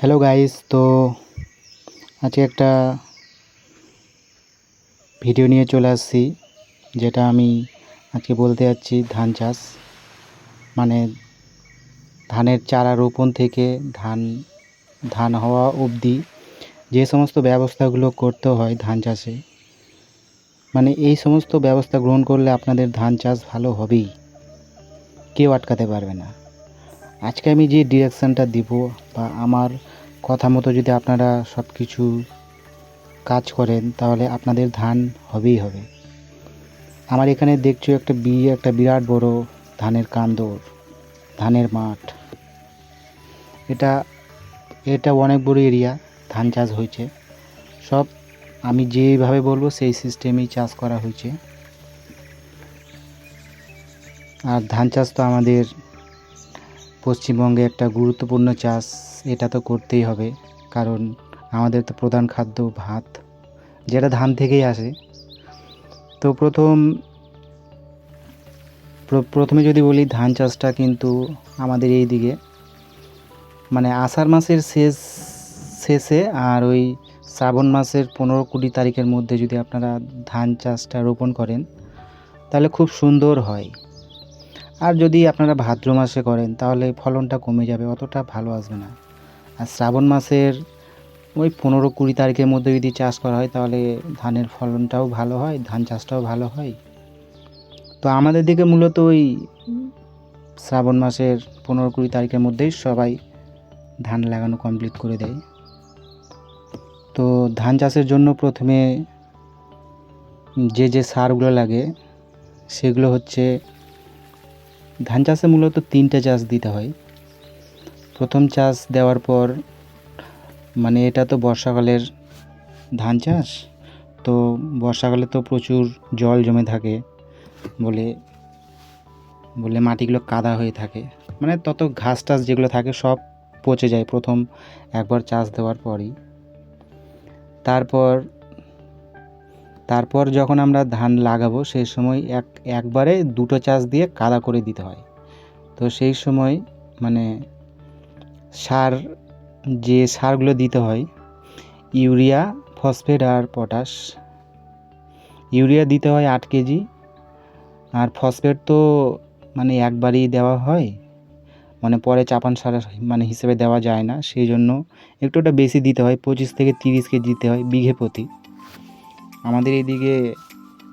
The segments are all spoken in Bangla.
হ্যালো গাইস তো আজকে একটা ভিডিও নিয়ে চলে আসছি, যেটা আমি আজকে বলতে যাচ্ছি ধান চাষ। মানে ধানের চারা রোপণ থেকে ধান ধান হওয়া অবধি যে সমস্ত ব্যবস্থাগুলো করতে হয় ধান চাষে মানে এই সমস্ত ব্যবস্থা গ্রহণ করলে আপনাদের ধান চাষ ভালো হবেই। কেউ আটকাতে পারবে না। আজকে আমি যে ডিরেকশানটা দিব বা আমার কথা মতো যদি আপনারা সব কিছু কাজ করেন, তাহলে আপনাদের ধান হবেই হবে। আমার এখানে দেখছ একটা বি, একটা বিরাট বড় ধানের কান্দর, ধানের মাঠ। এটা এটা অনেক বড় এরিয়া ধান চাষ হয়েছে। সব আমি যেভাবে বলব, সেই সিস্টেমেই চাষ করা হয়েছে। আর ধান চাষ তো আমাদের পশ্চিমবঙ্গে একটা গুরুত্বপূর্ণ চাষ এটা তো করতেই হবে, কারণ আমাদের তো প্রধান খাদ্য ভাত, যেটা ধান থেকেই আসে। তো প্রথম প্রথমে যদি বলি ধান চাষটা কিন্তু আমাদের এই দিকে। মানে আষাঢ় মাসের শেষ, শেষে আর ওই শ্রাবণ মাসের পনেরো কুড়ি তারিখের মধ্যে যদি আপনারা ধান চাষটা রোপণ করেন, তাহলে খুব সুন্দর হয়। আর যদি আপনারা ভাদ্র মাসে করেন, তাহলে ফলনটা কমে যাবে, অতটা ভালো আসবে না। আর শ্রাবণ মাসের ওই পনেরো কুড়ি তারিখের মধ্যে যদি চাষ করা হয়, তাহলে ধানের ফলনটাও ভালো হয়, ধান চাষটাও ভালো হয়। তো আমাদের দিকে মূলত ওই শ্রাবণ মাসের পনেরো কুড়ি তারিখের মধ্যেই সবাই ধান লাগানো কমপ্লিট করে দেয়। তো ধান চাষের জন্য প্রথমে যে যে সারগুলো লাগে, সেগুলো হচ্ছে ধান চাষে মূলত তিনটে চাষ দিতে হয়। প্রথম চাষ দেওয়ার পর মানে এটা তো বর্ষাকালের ধান চাষ, তো বর্ষাকালে তো প্রচুর জল জমে থাকে বলে বলে মাটিগুলো কাদা হয়ে থাকে। মানে তত ঘাস টাস যেগুলো থাকে সব পচে যায় প্রথম একবার চাষ দেওয়ার পরই। তারপর তারপর যখন আমরা ধান লাগাবো, সেই সময় এক, একবারে দুটো চাষ দিয়ে কাদা করে দিতে হয়। তো সেই সময় মানে সার, যে সারগুলো দিতে হয়, ইউরিয়া, ফসফেট আর পটাশ। ইউরিয়া দিতে হয় আট কেজি, আর ফসফেট তো মানে একবারই দেওয়া হয় মানে পরে চাপান সার মানে হিসেবে দেওয়া যায় না, সেই জন্য একটু ওটা বেশি দিতে হয়, পঁচিশ থেকে তিরিশ কেজি দিতে হয় বিঘে প্রতি। আমাদের এইদিকে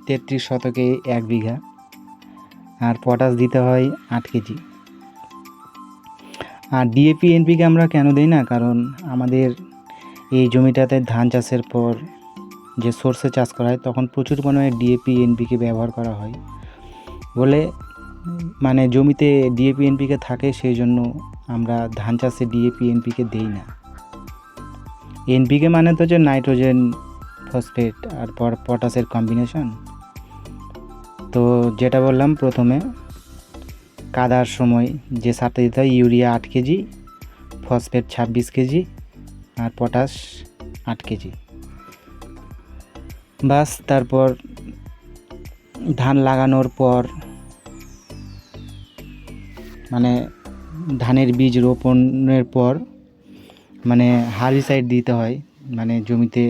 তেত্রিশ শতকে এক বিঘা, আর পটাশ দিতে হয় আট কেজি। আর ডিএপি এনপিকে আমরা কেন দিই না? কারণ আমাদের এই জমিটাতে ধান চাষের পর যে সর্ষে চাষ করা হয়, তখন প্রচুর পরিমাণে ডিএপি এনপিকে ব্যবহার করা হয়। বলে মানে জমিতে ডিএপি এনপিকে থাকে, সেই জন্য আমরা ধান চাষে ডিএপি এনপিকে দেই না। এনপিকে মানে তো যে নাইট্রোজেন ফসফেট আর পটাশের কম্বিনেশন তো যেটা বললাম প্রথমে, কাদার সময় যে সারটা দিতে হয়, ইউরিয়া আট কেজি ফসফেট ছাব্বিশ কেজি আর পটাশ আট কেজি। বাস তারপর ধান লাগানোর পর মানে ধানের বীজ রোপণের পর মানে হার্বিসাইড দিতে হয় মানে জমিতে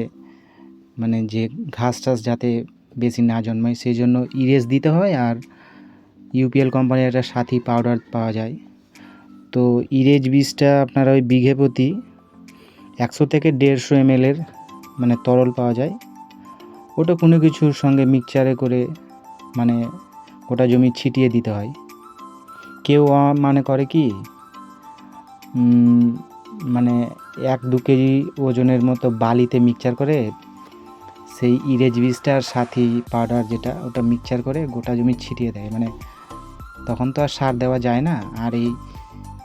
মানে যে ঘাস টাস যাতে বেশি না জন্মায় সেই জন্য ইরেস দিতে হয় আর ইউপিএল কোম্পানির একটা সাথী পাউডার পাওয়া যায়। তো ইরেজ বীজটা আপনারা ওই বিঘে প্রতি একশো থেকে দেড়শো এমএলের মানে তরল পাওয়া যায়। ওটা কোনো কিছুর সঙ্গে মিক্সচারে করে মানে গোটা জমি ছিটিয়ে দিতে হয়। কেউ মানে করে কি মানে এক দু কেজি ওজনের মতো বালিতে মিক্সচার করে সেই ইরেজ বীজটার সাথী পাউডার যেটা, ওটা মিক্সচার করে গোটা জমি ছিটিয়ে দেয়। মানে তখন তো আর সার দেওয়া যায় না। আর এই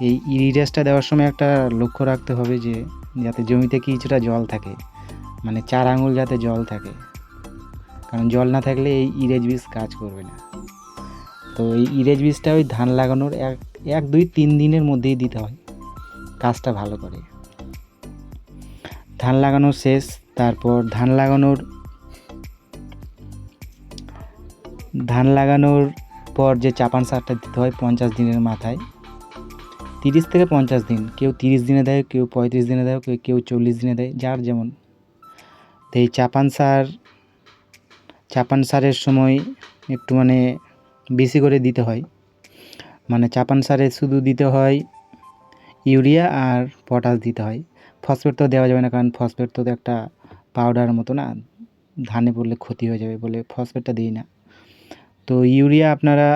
এই ইরেজটা দেওয়ার সময় একটা লক্ষ্য রাখতে হবে যে, যাতে জমিতে কিছুটা জল থাকে। মানে চার আঙুল যাতে জল থাকে। কারণ জল না থাকলে এই ইরেজ বীজ কাজ করবে না। তো এই ইরেজ বীজটা ওই ধান লাগানোর এক এক, দুই, তিন দিনের মধ্যেই দিতে হয়। কাজটা ভালো করে। ধান লাগানো শেষ, তারপর ধান লাগানোর ধান লাগানোর পর যে চাপান সারটা দিতে হয় পঞ্চাশ দিনের মাথায়, তিরিশ থেকে পঞ্চাশ দিন, কেউ তিরিশ দিনে দেয়, কেউ পঁয়ত্রিশ দিনে দেয়, কেউ কেউ চল্লিশ দিনে দেয়, যার যেমন। তো এই চাপান সার, চাপান সারের সময় একটু মানে বেশি করে দিতে হয়। মানে চাপান সারে শুধু দিতে হয় ইউরিয়া আর পটাশ দিতে হয়। ফসফেট তো দেওয়া যাবে না, কারণ ফসফেট তো একটা পাউডার মতো না, ধানে পড়লে ক্ষতি হয়ে যাবে বলে ফসফেটটা দিই না। তো ইউরিয়া আপনারা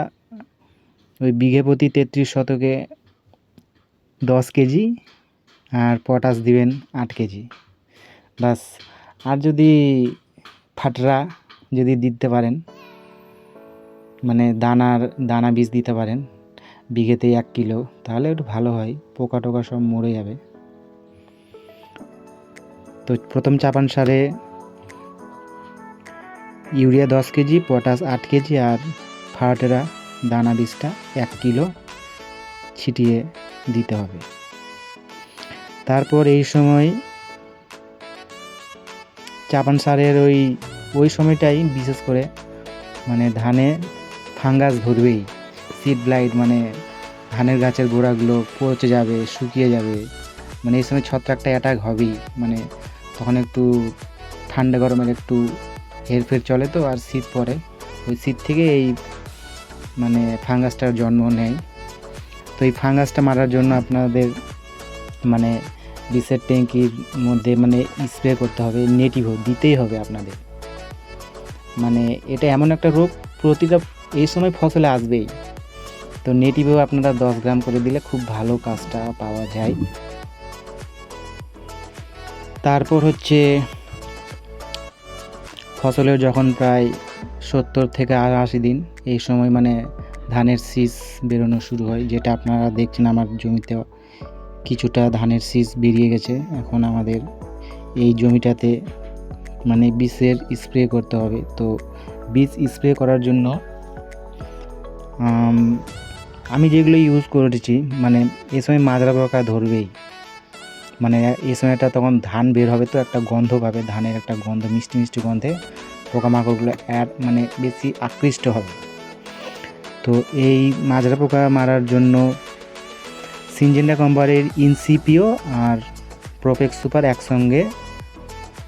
ওই বিঘে প্রতি তেত্রিশ শতকে দশ কেজি আর পটাশ দিবেন আট কেজি। বাস আর যদি ফাটরা যদি দিতে পারেন মানে দানার, দানা বীজ দিতে পারেন, বিঘেতে এক কিলো, তাহলে একটু ভালো হয় পোকা টোকা সব মরে যাবে। তো প্রথম চাপান সারে ইউরিয়া দশ কেজি, পটাশ আট কেজি আর ফার্টেরা দানা বীজটা এক কিলো ছিটিয়ে দিতে হবে। তারপর এই সময় চাপান সারের ওই ওই সময়টাই বিশেষ করে মানে ধানে ফাঙ্গাস ধরবেই। সিড ব্লাইট মানে ধানের গাছের গোড়াগুলো পচে যাবে, শুকিয়ে যাবে। মানে এই সময় ছত্রাকটা অ্যাটাক হবেই। মানে তখন একটু ঠান্ডা গরমের একটু হেরফের চলে তো, আর শীত পড়ে। ওই শীত থেকে এই মানে ফাঙ্গাসটার জন্ম নেয়। তো এই ফাঙ্গাসটা মারার জন্য আপনাদের মানে বিষের ট্যাঙ্কির মধ্যে মানে স্প্রে করতে হবে, নেটিভ দিতেই হবে আপনাদের। মানে এটা এমন একটা রোগ, প্রতিটা, এই সময় ফসলে আসবেই। তো নেটিভেও আপনারা দশ গ্রাম করে দিলে খুব ভালো কাজটা পাওয়া যায়। তারপর হচ্ছে ফসলের যখন প্রায় সত্তর থেকে আর আশি দিন এই সময় মানে ধানের শীষ বেরোনো শুরু হয় যেটা আপনারা দেখছেন আমার জমিতে কিছুটা ধানের শীষ বেরিয়ে গেছে। এখন আমাদের এই জমিটাতে মানে বিষের স্প্রে করতে হবে। তো বীজ স্প্রে করার জন্য আম, আমি যেগুলো ইউজ করেছি মানে এ সময় মাজরা পোকা ধরবেই। মানে এই সময়টা তখন ধান বের হবে তো একটা গন্ধ পাবে, ধানের একটা গন্ধ, মিষ্টি মিষ্টি গন্ধে পোকামাকড়গুলো অ্যাড মানে বেশি আকৃষ্ট হবে। তো এই মাজরা পোকা মারার জন্য সিনজেন্ডা কোম্পানির ইনসিপিও আর প্রোপেক্স সুপার একসঙ্গে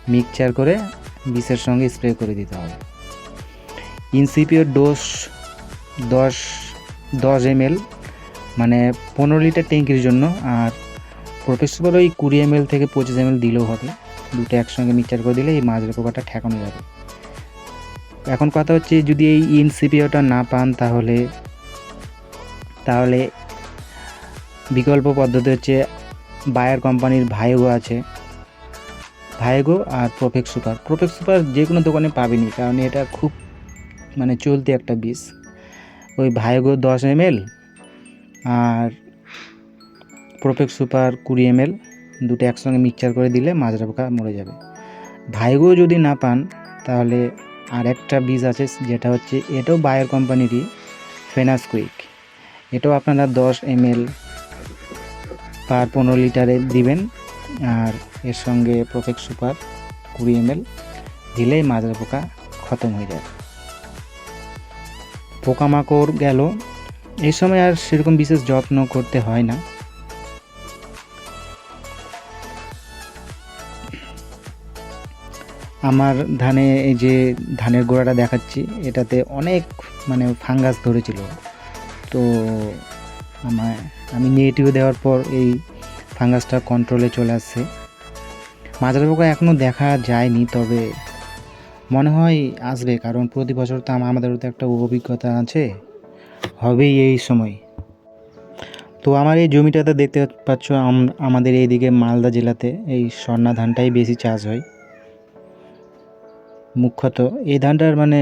মিক্সচার করে বিষের সঙ্গে স্প্রে করে দিতে হবে। ইনসিপিওর ডোজ দশ দশ এমএল মানে পনেরো লিটার ট্যাঙ্কির জন্য আর প্রোপেক্স সুপার ওই কুড়ি এমএল থেকে পঁচিশ এমএল দিলেও হবে। দুটো একসঙ্গে মিক্সচার করে দিলে এই মাজরা পোকাটা ঠেকানো যাবে। এখন কথা হচ্ছে, যদি এই ইনসিপিওটা না পান তাহলে তাহলে বিকল্প পদ্ধতি হচ্ছে বায়ার কোম্পানির ভাইগো আছে। ভাইগো আর প্রফেক্ট সুপার প্রফেক্ট সুপার যে কোনো দোকানে পাবেনি, কারণ এটা খুব মানে চলতি একটা বিষ ওই ভাইগো দশ এম আর প্রফেক্ট সুপার কুড়ি এম এল দুটো একসঙ্গে মিক্সচার করে দিলে মাজরা পোকা মরে যাবে। ভাইগো যদি না পান, তাহলে আর একটা বীজ আছে, যেটা হচ্ছে এটাও বায়ার কোম্পানিরই ফেনাসকুইক এটাও আপনারা দশ এম এল পার পনেরো লিটারে দিবেন, আর এর সঙ্গে প্রফেক্ট সুপার কুড়ি এম এল দিলেই মাজরা পোকা খতম হয়ে যাবে পোকামাকড় গেল। এই সময় আর সেরকম বিশেষ যত্ন করতে হয় না। আমার ধানে এই যে ধানের গোড়াটা দেখাচ্ছি, এটাতে অনেক মানে ফাঙ্গাস ধরেছিল। তো আমার, আমি নেগেটিভ দেওয়ার পর এই ফাঙ্গাসটা কন্ট্রোলে চলে আসছে। মাজরা পোকা এখনও দেখা যায়নি, তবে মনে হয় আসবে, কারণ প্রতি বছর তো আম- আমাদেরও তো একটা অভিজ্ঞতা আছে, হবেই এই সময়। তো আমার এই জমিটাতে দেখতে পাচ্ছ, আম- আমাদের এইদিকে মালদা জেলাতে এই স্বর্ণা ধানটাই বেশি চাষ হয়। মুখ্যত। এই ধানটার মানে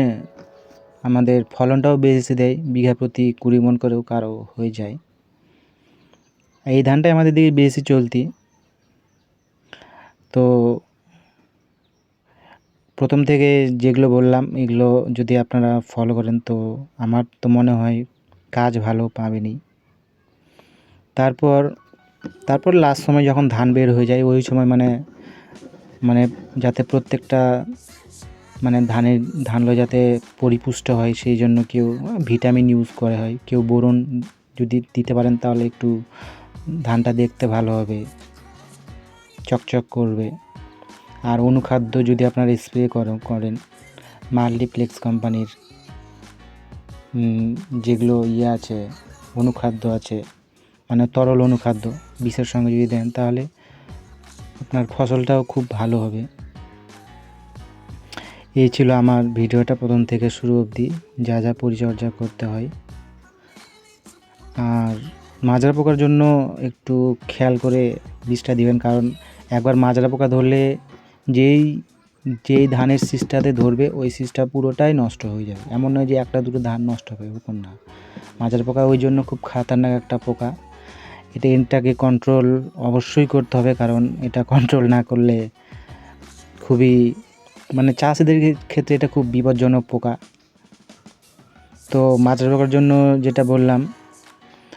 আমাদের ফলনটাও বেশি দেয়, বিঘা প্রতি কুড়ি মন করেও কারও হয়ে যায়। এই ধানটাই আমাদের দিকে বেশি চলতি। তো প্রথম থেকে যেগুলো বললাম, এগুলো যদি আপনারা ফলো করেন, তো আমার তো মনে হয় কাজ ভালো পাবেনি তারপর তারপর লাস্ট সময় যখন ধান বের হয়ে যায়, ওই সময় মানে মানে যাতে প্রত্যেকটা মানে ধানের ধানগুলো যাতে পরিপুষ্ট হয়, সেই জন্য কেউ ভিটামিন ইউজ করা হয়। কেউ বোরন যদি দিতে পারেন, তাহলে একটু ধানটা দেখতে ভালো হবে। চকচক করবে। আর অনুখাদ্য যদি আপনারা স্প্রে করেন মাল্টিপ্লেক্স কোম্পানির যেগুলো ইয়ে আছে, অনুখাদ্য আছে মানে তরল অনুখাদ্য, বিষের সঙ্গে যদি দেন, তাহলে আপনার ফসলটাও খুব ভালো হবে। এই ছিল আমার ভিডিওটা প্রথম থেকে শুরু অবধি, যা যা পরিচর্যা করতে হয়। আর মাজরা পোকার জন্য একটু খেয়াল করে বীজটা দিবেন, কারণ একবার মাজরা পোকা ধরলে যেই যেই ধানের শীষটাতে ধরবে, ওই শীষটা পুরোটাই নষ্ট হয়ে যাবে। এমন নয় যে একটা দুটো ধান নষ্ট হবে ওরকম না। মাজরা পোকা ওই জন্য খুব খাতারনাক একটা পোকা। এটা এটাকে কন্ট্রোল অবশ্যই করতে হবে, কারণ এটা কন্ট্রোল না করলে খুবই মানে চাষিদের ক্ষেত্রে এটা খুব বিপজ্জনক পোকা। তো মাজরা পোকার জন্য যেটা বললাম,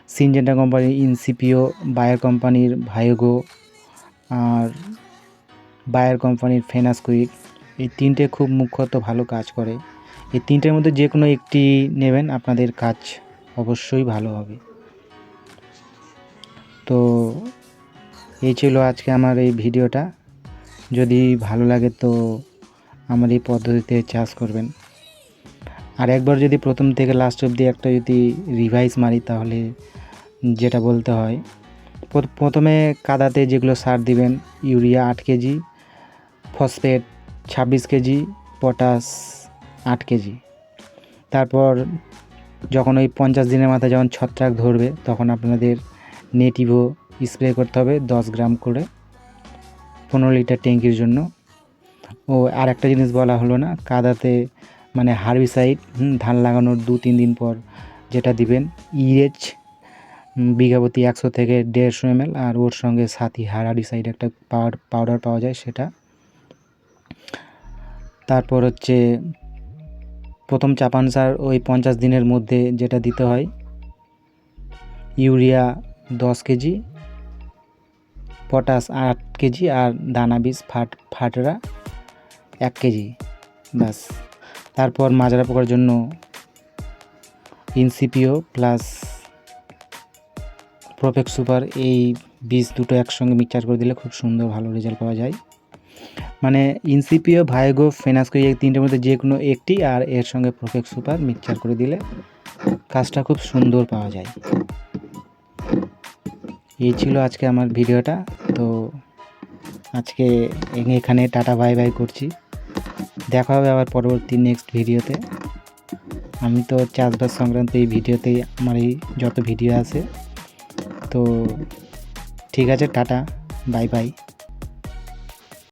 সিনজেন্টা কোম্পানির ইনসিপিও, বায়ার কোম্পানির ভায়োগো, আর বায়ার কোম্পানির ফেনাসকুইক এই তিনটে খুব মুখ্যত ভালো কাজ করে। এই তিনটের মধ্যে যে কোনো একটি নেবেন, আপনাদের কাজ অবশ্যই ভালো হবে। তো এই ছিল আজকে আমার এই ভিডিওটা। যদি ভালো লাগে তো আমার এই পদ্ধতিতে চাষ করবেন। আর একবার যদি প্রথম থেকে লাস্ট অবধি একটা যদি রিভাইজ মারি, তাহলে যেটা বলতে হয় প্রথমে কাদাতে যেগুলো সার দিবেন, ইউরিয়া আট কেজি, ফসফেট ছাব্বিশ কেজি, পটাশ আট কেজি। তারপর যখন ওই পঞ্চাশ দিনের মাথায় যখন ছত্রাক ধরবে, তখন আপনাদের নেটিভো স্প্রে করতে হবে দশ গ্রাম করে, পনেরো লিটার ট্যাঙ্কির জন্য। ও আর একটা জিনিস বলা হলো না, কাদাতে মানে হার্বিসাইড ধান লাগানোর দু তিন দিন পর যেটা দিবেন ইএচ বিঘাপতি একশো থেকে দেড়শো এমএল, আর ওর সঙ্গে সাথী হার্বিসাইড একটা পাউডার পাউডার পাওয়া যায় সেটা। তারপর হচ্ছে প্রথম চাপান সার ওই পঞ্চাশ দিনের মধ্যে যেটা দিতে হয়, ইউরিয়া দশ কেজি, পটাশ আট কেজি, আর দানা বীজ ফাট, ফাটরা এক কেজি, ব্যাস। তারপর মাজরা পোকার জন্য ইনসিপিও প্লাস প্রফেক্ট সুপার এই বীজ দুটো একসঙ্গে মিক্সচার করে দিলে খুব সুন্দর ভালো রেজাল্ট পাওয়া যায়। মানে ইনসিপিও ভাইগো, ফেনাসকো এই তিনটের মধ্যে যে কোনো একটি আর এর সঙ্গে প্রফেক্ট সুপার মিক্সচার করে দিলে কাজটা খুব সুন্দর পাওয়া যায়। এই ছিল আজকে আমার ভিডিওটা। তো আজকে এখানে টাটা, বাই বাই করছি। দেখা হবে আবার পরবর্তী নেক্সট ভিডিওতে আমি তো চাষবাস সংক্রান্ত এই ভিডিওতেই আমার এই যত ভিডিও আছে। তো ঠিক আছে, টাটা বাই বাই